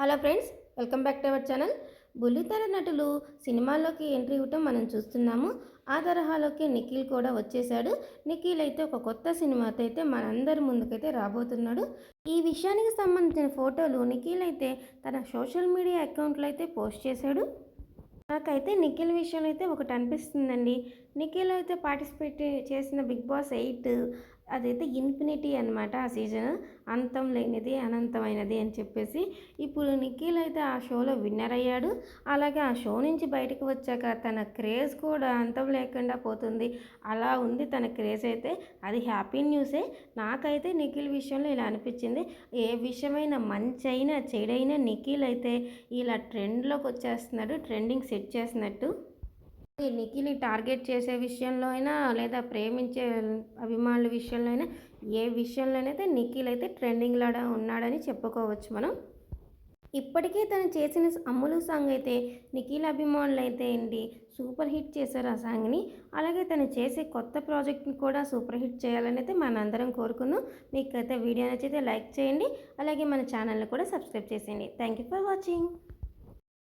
Hello friends welcome back to our channel. బుల్లితెర నటులు సినిమాల్లోకి ఎంట్రీ ఇవ్వటం మనం చూస్తున్నాము. ఆ తరహాలోకి నిఖిల్ కూడా వచ్చేసాడు నిఖిల్ అయితే ఒక కొత్త సినిమాతో అయితే మనందరి ముందుకైతే రాబోతున్నాడు. ఈ విషయానికి సంబంధించిన ఫోటోలు నిఖిల్ అయితే తన సోషల్ మీడియా అకౌంట్లో అయితే పోస్ట్ చేశాడు. నాకైతే నిఖిల్ విషయంలో అయితే ఒకటి అనిపిస్తుందండి. నిఖిల్ అయితే పార్టిసిపేట్ చేసిన బిగ్ బాస్ ఎయిట్ అదైతే ఇన్ఫినిటీ అనమాట ఆ సీజన్. అంతం లేనిది అనంతమైనది అని చెప్పేసి ఇప్పుడు నిఖిల్ అయితే ఆ షోలో విన్నర్ అయ్యాడు. అలాగే ఆ షో నుంచి బయటకు వచ్చాక తన క్రేజ్ కూడా అంతం లేకుండా పోతుంది. అలా ఉంది తన క్రేజ్ అయితే. అది హ్యాపీ న్యూసే. నాకైతే నిఖిల్ విషయంలో ఇలా అనిపించింది. ఏ విషయమైన మంచి అయినా చెడైనా నిఖిల్ అయితే ఇలా ట్రెండ్లోకి వచ్చేస్తున్నాడు ట్రెండింగ్ సెట్ చేసినట్టు నిఖిల్ని టార్గెట్ చేసే విషయంలో అయినా లేదా ప్రేమించే అభిమానుల విషయంలో అయినా ఏ విషయంలోనైతే నిఖిల్ అయితే ట్రెండింగ్లాగా ఉన్నాడని చెప్పుకోవచ్చు మనం. ఇప్పటికే తను చేసిన అమ్ములు సాంగ్ అయితే నిఖిల్ అభిమానులు అయితే ఏంటి సూపర్ హిట్ చేశారు ఆ సాంగ్ని అలాగే తను చేసే కొత్త ప్రాజెక్ట్ని కూడా సూపర్ హిట్ చేయాలని అయితే మనందరం కోరుకుందాం. మీకు అయితే వీడియో నచ్చితే లైక్ చేయండి. అలాగే మన ఛానల్ని కూడా సబ్స్క్రైబ్ చేసేయండి. Thank you for watching